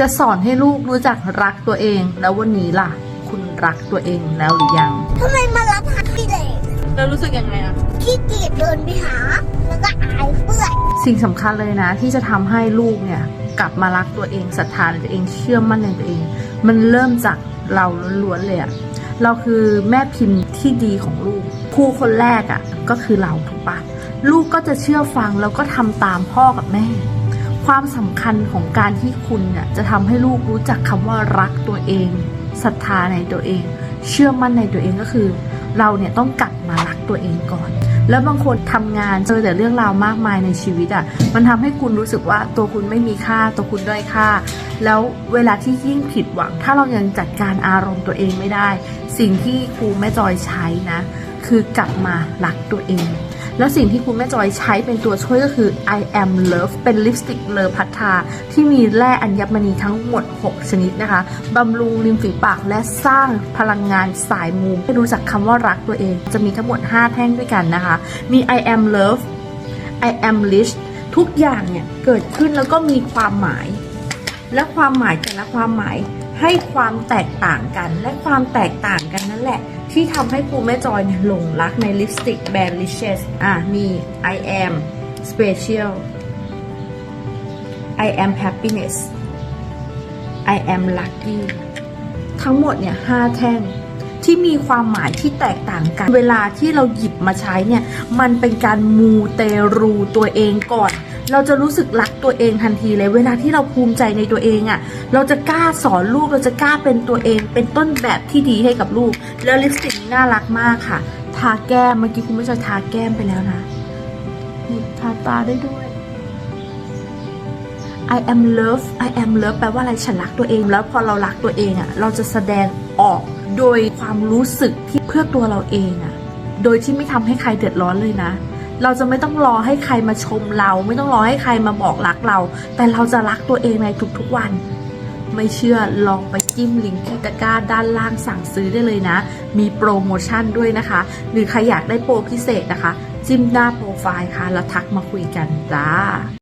จะสอนให้ลูกรู้จักรักตัวเอง แล้ววันนี้ล่ะ คุณรักตัวเองแล้วหรือยังทำไมมารับพักพี่เลยแล้วรู้สึกยังไงอะขี้เกียจเดินไปหา แล้วก็อายเพื่อนสิ่งสำคัญเลยนะ ที่จะทำให้ลูกเนี่ย กลับมารักตัวเองศรัทธาในตัวเองเชื่อมั่นในตัวเอง มันเริ่มจากเราล้วนๆเลยอะเราคือแม่พิมพ์ที่ดีของลูกครูคนแรกอะก็คือเราถูกปะลูกก็จะเชื่อฟังแล้วก็ทำตามพ่อกับแม่ ความสำคัญของการที่คุณเนี่ยจะทำให้ลูกรู้จักคำว่ารักตัวเองศรัทธาในตัวเอง เชื่อมั่นในตัวเองก็คือ เราเนี่ยต้องกลับมารักตัวเองก่อน แล้วบางคนทำงานเจอแต่เรื่องราวมากมายในชีวิตอะ่ะ มันทำให้คุณรู้สึกว่าตัวคุณไม่มีค่า ตัวคุณด้อยค่า แล้วเวลาที่ยิ่งผิดหวัง ถ้าเรายังจัดการอารมณ์ตัวเองไม่ได้ สิ่งที่ครูแม่จอยใช้นะ คือกลับมารักตัวเอง แล้วสิ่งที่คุณแม่จอยใช้เป็นตัวช่วยก็คือ I am love เป็นลิปสติกเลอพัทธาที่มีแร่อัญมณีทั้งหมด 6 ชนิดนะคะบำรุงริมฝีปากและสร้างพลังงานสายมูให้รู้จักคำว่ารักตัวเอง จะมีทั้งหมด 5 แท่งด้วยกันนะคะ มี I am love I am rich ทุกอย่างเนี่ยเกิดขึ้นแล้วก็มีความหมาย และความหมายแต่ละความหมาย ให้ความแตกต่างกัน และความแตกต่างกันนั่นแหละ ที่ทำให้ครูแม่จอยเนี่ยหลงรักในลิปสติกแบรนด์ Riches อะมี I am special I am happiness I am lucky ทั้งหมดเนี่ยห้าแท่งที่มีความหมายที่แตกต่างกัน เวลาที่เราหยิบมาใช้เนี่ย มันเป็นการมูเตรูตัวเองก่อน เราจะรู้สึกรักตัวเองทันทีเลย เวลาที่เราภูมิใจในตัวเองอะ่ะ เราจะกล้าสอนลูก เราจะกล้าเป็นตัวเอง เป็นต้นแบบที่ดีให้กับลูก แล้วลิปสติกนี่น่ารักมากค่ะ ทาแก้ม เมื่อกี้คุณไม่ใช่ทาแก้มไปแล้วนะนี่ทาตาได้ด้วย I am love I am love แปลว่าอะไรฉันรักตัวเอง แล้วพอเรารักตัวเองอะ่ะ เราจะแสดงออกโดยความรู้สึกที่เพื่อตัวเราเองอะ่ะ โดยที่ไม่ทำให้ใครเดือดร้อนเลยนะ เราจะไม่ต้องรอให้ใครมาชมเรา ไม่ต้องรอให้ใครมาบอกรักเรา แต่เราจะรักตัวเองในทุกๆวัน ไม่เชื่อลองไปจิ้มลิงก์ที่ตะกร้าด้านล่างสั่งซื้อได้เลยนะ มีโปรโมชั่นด้วยนะคะ หรือใครอยากได้โปรพิเศษนะคะ จิ้มหน้าโปรไฟล์ค่ะแล้วทักมาคุยกันจ้า